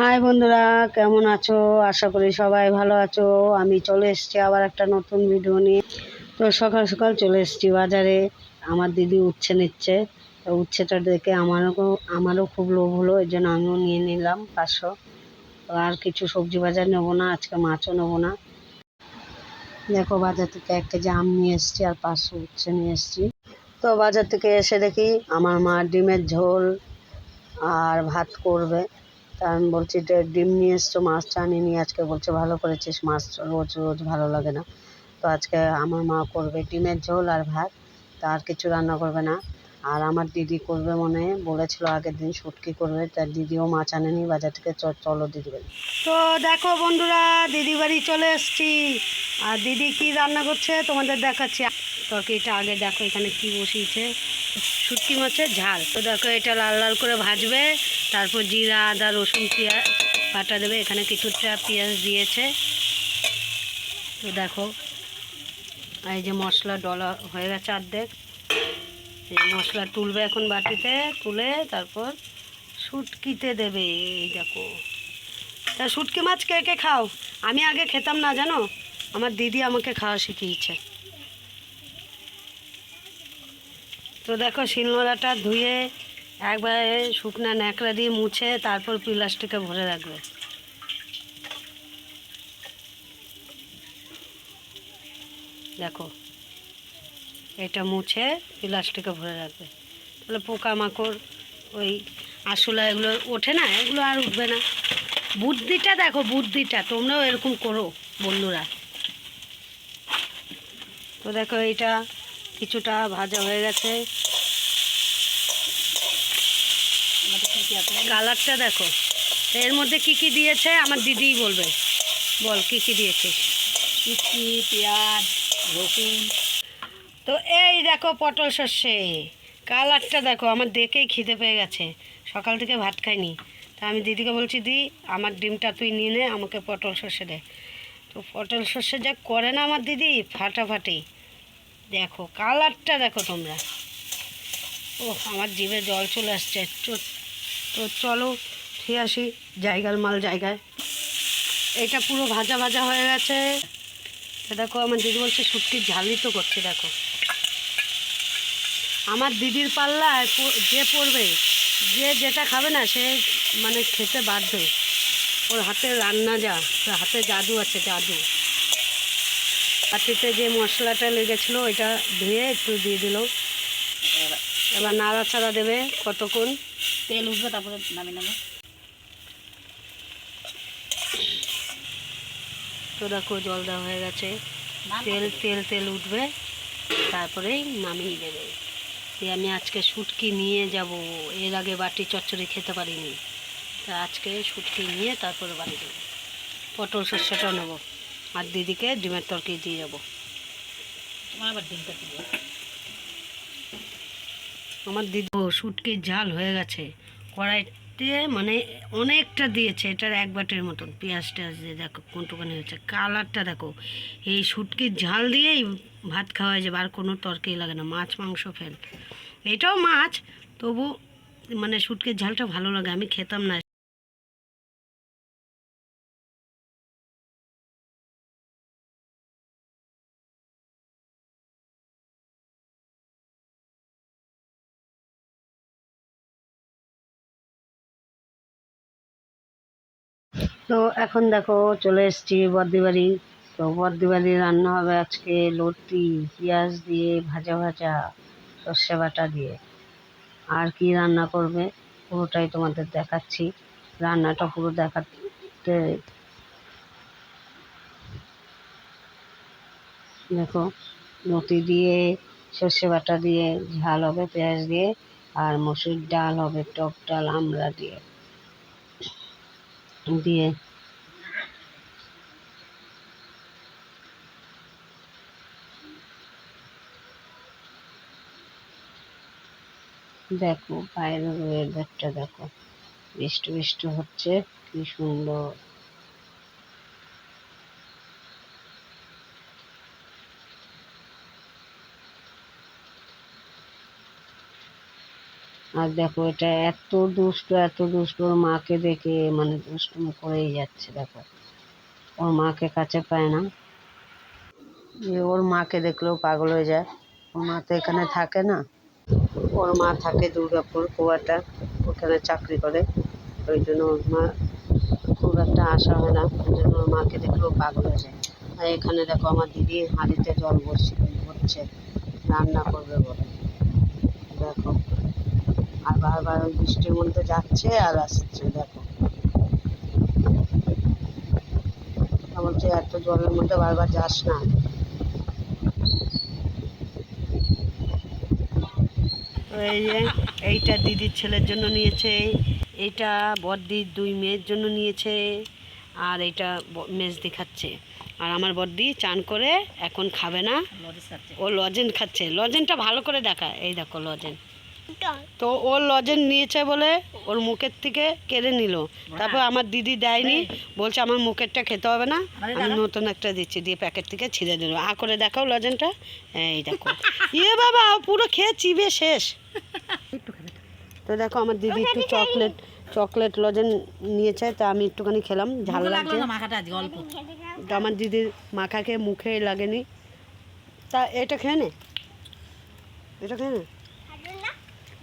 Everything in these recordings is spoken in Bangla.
হাই বন্ধুরা, কেমন আছো? আশা করি সবাই ভালো আছো। আমি চলে এসেছি আবার একটা নতুন ভিডিও নিয়ে। তো সকাল সকাল চলে এসেছি বাজারে। আমার দিদি উচ্ছে নিচ্ছে। তো উচ্ছেটা দেখে আমারও আমারও খুব লোভ হলো এই জন্য আমিও নিয়ে নিলাম পাঁচশো। তো আর কিছু সবজি বাজার নেব না, আজকে মাছও নেব না। দেখো বাজার থেকে এক কেজি আম নিয়ে এসেছি আর পাঁচশো উচ্ছে নিয়ে এসেছি। তো বাজার থেকে এসে দেখি আমার মা ডিমের ঝোল আর ভাত করবে। তা আমি বলছি যে ডিম নিয়ে এসছো, মাছটা আনিনি আজকে বলছে, ভালো করেছিস মাছ, রোজ রোজ ভালো লাগে না। তো আজকে আমার মা করবে ডিমের ঝোল আর ভাত, তা আর কিছু রান্না করবে না। আর আমার দিদি করবে মনে, বলেছিল আগের দিন শুটকি করবে তার দিদিও মাছ আনেনি, বাজার থেকে চলো দিদি বাড়ি। তো দেখো বন্ধুরা, দিদি বাড়ি চলে এসছি। আর দিদি কি রান্না করছে, তোমাদের দেখাচ্ছি। তরকারিটা আগে দেখো এখানে কি বসিয়েছে। শুটকি মাছের ঝাল। তো দেখো এটা লাল লাল করে ভাজবে। তারপর জিরা, আদা, রসুন পেঁয়াজ বাটা দেবে। এখানে কিছুটা পেঁয়াজ দিয়েছে। তো দেখো এই যে মশলা ডলা হয়ে গেছে অর্ধেক। এই মশলা তুলবে এখন বাটিতে, তুলে তারপর শুটকিতে দেবে। এই দেখো। তা শুটকি মাছ কে কে খাও? আমি আগে খেতাম না, জানো? আমার দিদি আমাকে খাওয়া শিখিয়েছে। তো দেখো, শিলনোড়াটা ধুয়ে একবারে শুকনা ন্যাকড়া দিয়ে মুছে তারপর প্লাস্টিকে ভরে রাখবে। দেখো, এটা মুছে প্লাস্টিকে ভরে রাখবে। তাহলে পোকামাকড়, ওই আশোলা এগুলো ওঠে না, এগুলো আর উঠবে না। বুদ্ধিটা দেখো, বুদ্ধিটা, তোমরাও এরকম করো বন্ধুরা। তো দেখো এটা কিছুটা ভাজা হয়ে গেছে। কালারটা দেখো। এর মধ্যে কি কি দিয়েছে? আমার দিদিই বলবে। বল কি কি দিয়েছিস মিষ্টি পেঁয়াজ রসুন। তো এই দেখো পটল সর্ষে। কালারটা দেখো আমার দেখেই খিদে পেয়ে গেছে। সকাল থেকে ভাত খাইনি। তা আমি দিদিকে বলছি দি আমার ডিমটা তুই নিয়ে নে আমাকে পটল সর্ষে দে। তো পটল সর্ষে যা করে না আমার দিদি ফাটাফাটি। দেখো কালারটা দেখো তোমরা। ও আমার জিভে জল চলে আসছে চ- তো চলো ঠিক আসি জায়গার মাল জায়গায়। এটা পুরো ভাজা ভাজা হয়ে গেছে। দেখো, আমার দিদি বলছে শুটকির ঝালই তো করছে, দেখো। আমার দিদির পাল্লায় যে পড়বে, যে যেটা খাবে না, সে মানে খেতে বাধ্য। ওর হাতে রান্না যা হাতে জাদু আছে, জাদু। পাটিতে যে মশলাটা লেগেছিলো, ওইটা ধুয়ে একটু দিয়ে দিল। এবার এবার নাড়াচাড়া দেবে কতক্ষণ? তেল উঠবে তারপরে নামিয়ে নেব। তো দেখো জল দেওয়া হয়ে গেছে। তেল তেল তেল উঠবে তারপরেই নামিয়ে দেবে। দিয়ে আমি আজকে শুটকি নিয়ে যাব এর আগে বাটি চচ্চড়ি খেতে পারিনি। তা আজকে শুটকি নিয়ে তারপরে বাড়ি দেবো পটল শস্যটাও নেব। আর দিদিকে ডিমের তরকারি দিয়ে যাব। তোমার আবার ডিমটা দিবে আমার দিদি শুটকির ঝাল হয়ে গেছে। কড়াইতে মানে অনেকটা দিয়েছে, এটার এক বাটের মতন পেঁয়াজ টেয়াজ দিয়ে দেখো কোনটুখানি হয়েছে। কালারটা দেখো, এই শুটকির ঝাল দিয়েই ভাত খাওয়া যাবে, আর কোনো তরকারি লাগে না, মাছ, মাংস ফেল। এটাও মাছ, তবু মানে শুটকির ঝালটা ভালো লাগে, আমি খেতাম না। তো এখন দেখো চলে এসেছি বদ্দিবাড়ি তো বদ্দিবাড়ি রান্না হবে আজকে লতি, পেঁয়াজ দিয়ে ভাজা ভাজা, সর্ষে বাটা দিয়ে। আর কি রান্না করবে পুরোটাই তোমাদের দেখাচ্ছি। রান্নাটা পুরো দেখাতে দেখো, লতি দিয়ে, সর্ষে বাটা দিয়ে, ঝাল হবে পেঁয়াজ দিয়ে, আর মসুর ডাল হবে টক ডাল, আমড়া দিয়ে। দিয়ে। দেখো বাইরের ওয়েদারটা দেখো। বৃষ্টি বৃষ্টি হচ্ছে কি সুন্দর। আর দেখো এটা এত দুষ্ট এত দুষ্ট, ওর মাকে দেখে মানে দুষ্টুমি করেই যাচ্ছে, দেখো। ওর মাকে কাছে পায় না। ওর মাকে দেখলেও পাগল হয়ে যায়। ওর মা তো এখানে থাকে না। ওর মা থাকে দুর্গাপুর কুয়াটা ওখানে চাকরি করে। ওই জন্য ওর মা খুব একটা আশা হয় না। ওই জন্য ওর মাকে দেখলেও পাগল হয়ে যায়। আর এখানে দেখো আমার দিদি হাঁড়িতে জল বসছে হচ্ছে রান্না করবে বলে। দেখো। আর বারবার ওই বৃষ্টির মধ্যে যাচ্ছে আর আসছে দেখো। বলছে এত জলের মধ্যে বারবার যাস না। এই যে এইটা দিদির ছেলের জন্য নিয়েছে এইটা বড়দির দুই মেয়ের জন্য নিয়েছে আর এইটা মেজ দেখাচ্ছে আর আমার বড়দি চান করে এখন খাবে না। ও লজেন খাচ্ছে। লজেনটা ভালো করে দেখা। এই দেখো লজেন তো ও লজেন নিয়েছে বলে ওর মুখের থেকে কেড়ে নিল। তারপর আমার দিদি দেয়নি বলছে আমার মুখেরটা খেতে হবে না আমি নতুন একটা দিচ্ছি দিয়ে প্যাকেট থেকে ছিঁড়ে দিল। আ করে দেখাও লজেনটা। এই দেখো। ইয়ে বাবা পুরো খেয়ে চিবে শেষ। তো। দেখো আমার দিদি একটু চকলেট চকলেট লজেন নিয়েছে তা আমি একটুখানি খেলাম ঝাল লাগছে। তো আমার দিদির মাখাকে মুখে লাগেনি। তা এটা খেয়ে নে। এটা খেয়ে নে।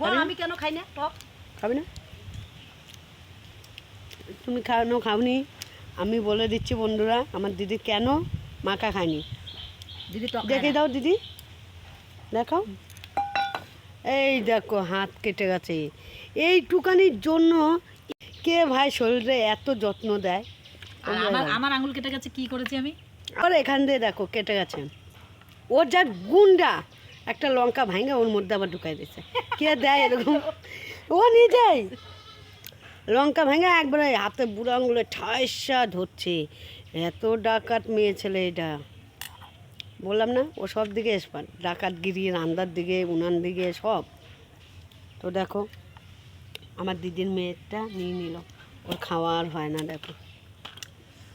বল আমি কেন খাই না? টক। খাবি না? তুমি খাওয়ানো খাওনি? আমি বলে দিচ্ছি বন্ধুরা আমার দিদি কেন মাখা খায়নি? দিদি টক দেখে দাও দিদি। দেখাও। এই দেখো হাত কেটে গেছে। এই টুকানির জন্য কে ভাই শরীরে এত যত্ন দেয়? আমার আমার আঙুল কেটে গেছে কি করেছি আমি? আর এখান দিয়ে দেখো কেটে গেছে। ওর যা গুন্ডা। একটা লঙ্কা ভাঙে ওর মধ্যে আবার ঢুকাই দিচ্ছে কে দেয় এরকম? ও নিজেই লঙ্কা ভেঙে একবারে হাতে বুড়ো আঙুলে ঠাইসা ধরছে। এত ডাকাত মেয়ে ছেলে এটা। বললাম না, ও সব দিকে এসপার ডাকাত গিরি রান্দার দিকে, উনান দিকে, সব। তো দেখো, আমার দিদির মেয়েরটা নিয়ে নিল। ওর খাওয়া আর হয় না, দেখো।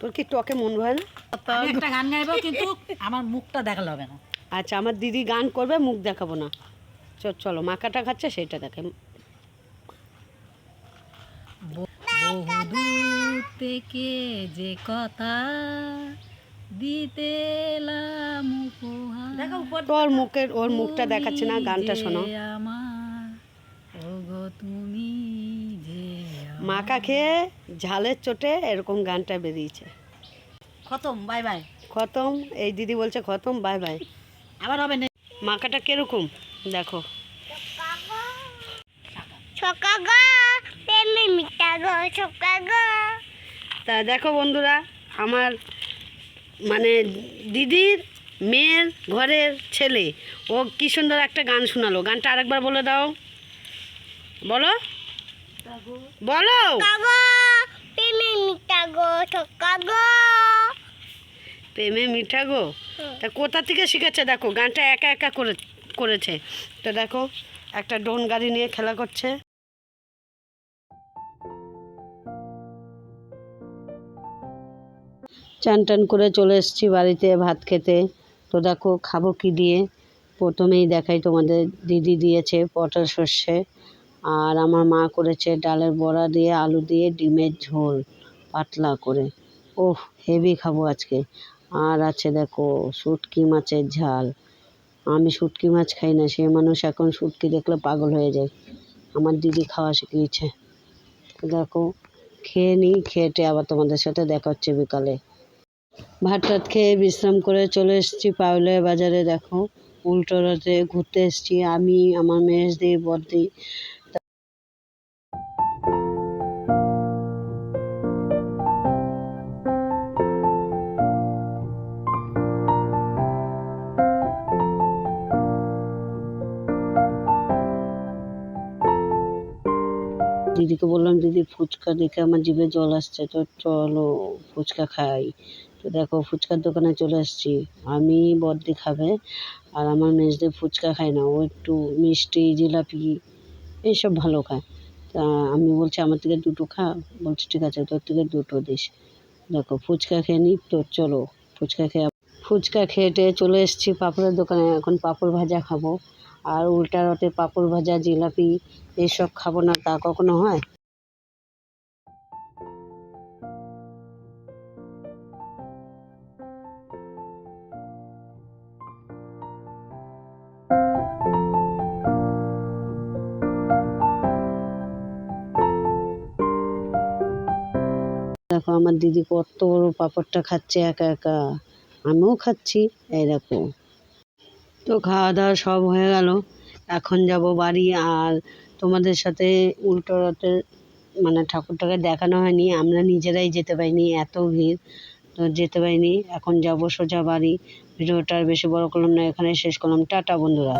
তোর কি টকে মন হয় না? একটা গান গাইবো, কিন্তু আমার মুখটা দেখালে হবে না। আচ্ছা আমার দিদি গান করবে মুখ দেখাবো না। চ- চলো মাকাটা খাচ্ছে সেটা দেখে। বহুদূর থেকে যে কথা দিতে ওর মুখের ওর মুখটা দেখাচ্ছে না গানটা শোনো তুমি মাকা খেয়ে ঝালের চোটে এরকম গানটা বেরিয়েছে। খতম বাই বাই। খতম এই দিদি বলছে খতম বাই বাই। আবার হবে না। মাকাটা কীরকম? দেখো। ছকা গো প্রেমে মিটা গো ছকা গো তা দেখো বন্ধুরা আমার মানে দিদির মেয়ের ঘরের ছেলে ও কি সুন্দর একটা গান শোনালো। গানটা আরেকবার বলে দাও। বলো। বলো। প্রেমে মিঠা গো। তা কোথা থেকে শিখেছে? দেখো গানটা একা একা করে করেছে। তো দেখো একটা ডোন গাড়ি নিয়ে খেলা করছে। চান টান করে চলে এসেছি বাড়িতে ভাত খেতে। তো দেখো খাব কি দিয়ে? প্রথমেই দেখাই তোমাদের। দিদি দিয়েছে পটল সর্ষে আর আমার মা করেছে ডালের বড়া দিয়ে আলু দিয়ে ডিমের ঝোল পাতলা করে। ওহ হেভি খাব আজকে। আর আছে দেখো, শুটকি মাছের ঝাল। আমি শুটকি মাছ খাই না, সে মানুষ এখন শুটকি দেখলে পাগল হয়ে যায়। আমার দিদি খাওয়া শিখিয়েছে। দেখো, খেয়ে নিই খেয়েটে আবার তোমাদের সাথে দেখা হচ্ছে বিকালে। ভাত টাত খেয়ে বিশ্রাম করে চলে এসেছি পাউলে বাজারে। দেখো, উল্টো রথে ঘুরতে এসেছি। আমি, আমার মেয়েস দি বর্দি দিদিকে বললাম, দিদি, ফুচকা দেখে আমার জিভে জল আসছে, তো চলো ফুচকা খাই। তো দেখো, ফুচকার দোকানে চলে এসেছি। আমি বর্দি খাবে আর আমার মেজদি ফুচকা খায় না, ও একটু মিষ্টি, জিলাপি, এইসব ভালো খায়। তা আমি বলছি, আমার থেকে দুটো খা। বলছি, ঠিক আছে, তোর থেকে দুটো দিস। দেখো, ফুচকা খেয়ে নিই, তো চলো, ফুচকা খেয়ে ফুচকা খেয়ে টেয়ে চলে এসেছি পাঁপড়ের দোকানে। এখন পাঁপড় ভাজা খাব। আর উল্টা রথে পাঁপড় ভাজা, জিলাপি এইসব খাব না, তা কখনো হয়? দেখো, আমার দিদি কত বড় পাঁপড়টা খাচ্ছে, একা একা। আমিও খাচ্ছি দেখো। তো খাওয়া দাওয়া সব হয়ে গেল। এখন যাব বাড়ি আর তোমাদের সাথে উল্টো রথের মানে ঠাকুরটাকে দেখানো হয়নি। আমরা নিজেরাই যেতে পারিনি, এত ভিড়। তো যেতে পারিনি, এখন যাব সোজা বাড়ি। ভিডিওটা আর বেশি বড় করলাম না এখানে শেষ করলাম। টাটা বন্ধুরা।